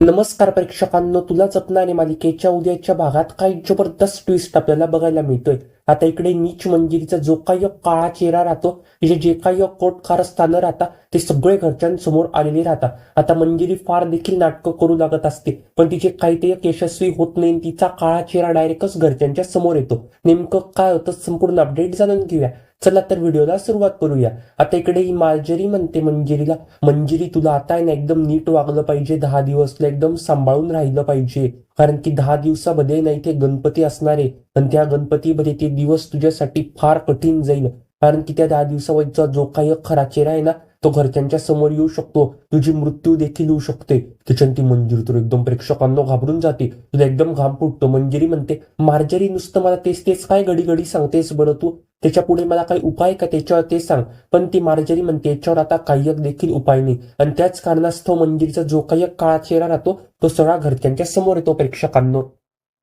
नमस्कार प्रेक्षकांनो तुला जपणारे मालिकेच्या उद्याच्या भागात काही जबरदस्त ट्विस्ट आपल्याला बघायला मिळतोय. आता इकडे नीच मंजिरीचा जो काही काळा चेहरा राहतो तिचे जे काही कोट कारस्थानं राहतात ते सगळे घरच्यांसमोर आलेले राहतात. आता मंजिरी फार देखील नाटकं करू लागत असते पण तिचे काहीतरी यशस्वी होत नाही तिचा काळा चेहरा डायरेक्टच घरच्यांच्या समोर येतो. नेमकं काय होतं संपूर्ण अपडेट जाणून घेऊया. चला तर व्हिडिओला सुरुवात करूया. आता इकडे ही मार्जरी म्हणते मंजिरीला. मंजिरी तुला आता आहे ना एकदम नीट वागलं पाहिजे दहा दिवसला एकदम सांभाळून राहिलं पाहिजे. कारण की दहा दिवसामध्ये नाही ते गणपती असणार आहे. आणि त्या गणपतीमध्ये ते दिवस तुझ्यासाठी फार कठीण जाईल. कारण की त्या दहा दिवसावरचा जो काही खरा चेहरा आहे ना तो घरच्यांच्या समोर येऊ शकतो. तुझी मृत्यू देखील येऊ शकते. त्याच्याने ती मंजिरी तर एकदम प्रेक्षकांना घाबरून जाते. तुला एकदम घाम फुटतो. मंजिरी म्हणते मार्जरी नुसतं मला तेच तेच काय घडी घडी सांगतेस बरं तू? त्याच्या पुढे मला काही उपाय का? त्याच्यावर ते सांग. पण ती मार्जरी म्हणते याच्यावर आता काही देखील उपाय नाही. आणि त्याच कारणास्तव मंजिरीचा जो काही काळा चेहरा राहतो तो सगळा घरच्यांच्या समोर येतो प्रेक्षकांनो.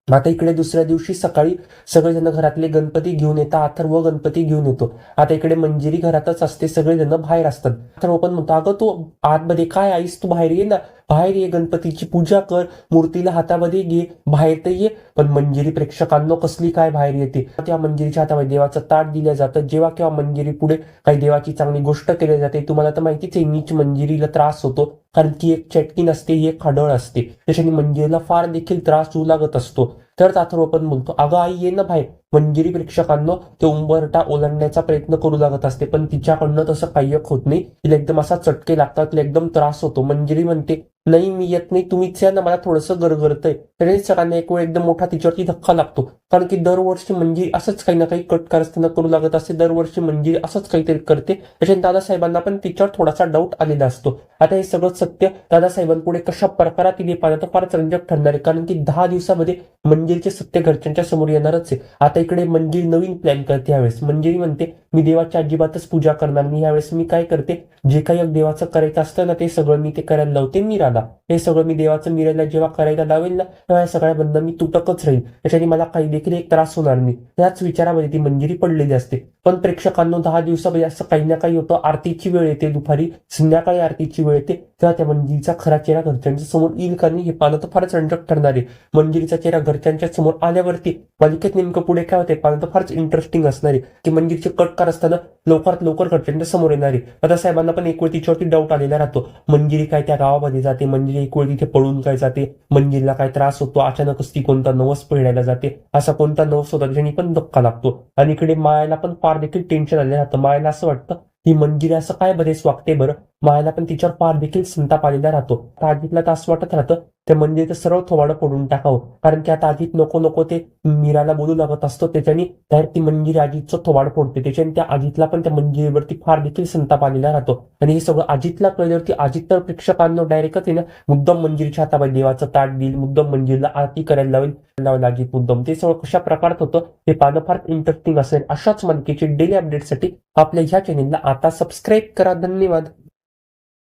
आता इकडे दुसऱ्या दिवशी सकाळी सगळेजण घरातले गणपती घेऊन येतात अथर्व गणपती घेऊन येतो. आता इकडे मंजिरी घरातच असते सगळेजण बाहेर असतात. अथर्व पण म्हणतो अगं तू आतमध्ये काय आईस तू बाहेर ये ना. बाहेर ये गणपतीची पूजा कर मूर्तीला हातामध्ये घे बाहेर तर ये. पण मंजिरी प्रेक्षकांना कसली काय बाहेर येते? त्या मंजिरीच्या हातामध्ये देवाचं ताट दिलं जातं. जेव्हा किंवा मंजिरी पुढे काही देवाची चांगली गोष्ट केली जाते तुम्हाला तर माहितीच आहे नीच मंजिरीला त्रास होतो. कारण की एक चटकी नसते ही एक हडळ असते. त्याच्याने मंजिरीला फार देखील त्रास होऊ लागत असतो. तर अथर्व पण बोलतो अगं आई ये ना बाहेर. मंजिरी प्रेक्षकांना ते उंबरटा ओलांडण्याचा प्रयत्न करू लागत असते पण तिच्याकडनं तसं काही होत नाही. तिला एकदम असा चटके लागतात तिला एकदम त्रास होतो. मंजिरी म्हणते नाही मी येत नाही. तुम्हीच या ना मला थोडंसं गरगरतंय. त्याने सगळ्यांना एक वेळ एकदम मोठा तिच्यावरती धक्का लागतो. कारण की दरवर्षी म्हणजे असंच काही ना काही कट कारस्थाना करू लागत असते. दरवर्षी म्हणजे असंच काहीतरी करते. त्याच्या दादासाहेबांना पण तिच्यावर थोडासा डाऊट आलेला असतो. आता हे सगळं सत्य दादासाहेबांपुढे कशा प्रकारात तिने पाहिलं तर फारच रंजक ठरणार आहे. कारण की दहा दिवसामध्ये मंजिरीचे सत्य घरच्यांच्या समोर येणारच आहे. आता इकडे मंजिल नवीन प्लॅन करते यावेळेस मंजिरी म्हणते मी देवाची अजिबातच पूजा करणार नाही. यावेळेस मी काय करते? जे काही देवाचं करायचं असतं ना ते सगळं मी ते करायला लावते मीराला. हे सगळं मी देवाचं मीराला जेव्हा करायला लावेल ना तेव्हा या सगळ्या मी तुटकच राहील. त्याच्याने मला काही देखील एक त्रास होणार नाही. त्याच विचारामध्ये ती मंजिरी पडलेली असते. पण प्रेक्षकांनो दहा दिवसामध्ये असं काही ना काही होतं. आरतीची वेळ येते दुपारी संध्याकाळी आरतीची वेळ येते. तेव्हा त्या मंदिरीचा खरा चेहरा घरच्यांच्या समोर येईल कारण हे पानं तर फारच रंजक ठरणार आहे. मंदिरीचा चेहरा घरच्यांच्या समोर आल्यावरती मालिकेत नेमकं पुढे काय होते पानं तर फारच इंटरेस्टिंग असणार आहे. की मंदिरचे कटकार असताना लवकरात लवकर घरच्यांच्या समोर येणार आहे. आता साहेबांना पण एक वेळ तिच्यावरती डाऊट आलेला राहतो. मंजिरी काय त्या गावामध्ये जाते? मंजिरी एक वेळ तिथे पळून काय जाते? मंजिरीला काय त्रास होतो? अचानकच ती कोणता नवस पिळायला जाते? असा कोणता नवस होता? त्याच्याने पण धक्का लागतो. आणि इकडे मायाला पण फार देखील टेन्शन आलेलं राहतं. मायाला असं वाटतं ही मंजिरी असं काय बरेच वागते बरं? मायाला पण तिच्यावर फार देखील संताप आलेला राहतो. ताजीतला तर असं वाटत राहतं त्या मंदिराचं सर्व थोबाडं पडून टाकावं. कारण की आता अजित नको नको ते मीराला बोलू लागत असतो त्याच्याने डायरेक्ट ती मंजिरी अजितचं थोबाड फोडते. त्याच्याने त्या अजितला पण त्या मंजिरीवरती फार देखील संताप आलेला राहतो. आणि हे सगळं अजितला कळल्यावरती अजित तर प्रेक्षकांना डायरेक्टच आहे ना मुद्दम मंजिरीच्या हातामध्ये देवाचं ताट देईल मुद्दम मंजिरीला आरती करायला लावेल लावेल अजित मुद्दम. ते सगळं कशा प्रकारात होतं हे पाहणं फार इंटरेस्टिंग असेल. अशाच मालिकेचे डेली अपडेटसाठी आपल्या ह्या चॅनेलला आता सबस्क्राईब करा धन्यवाद.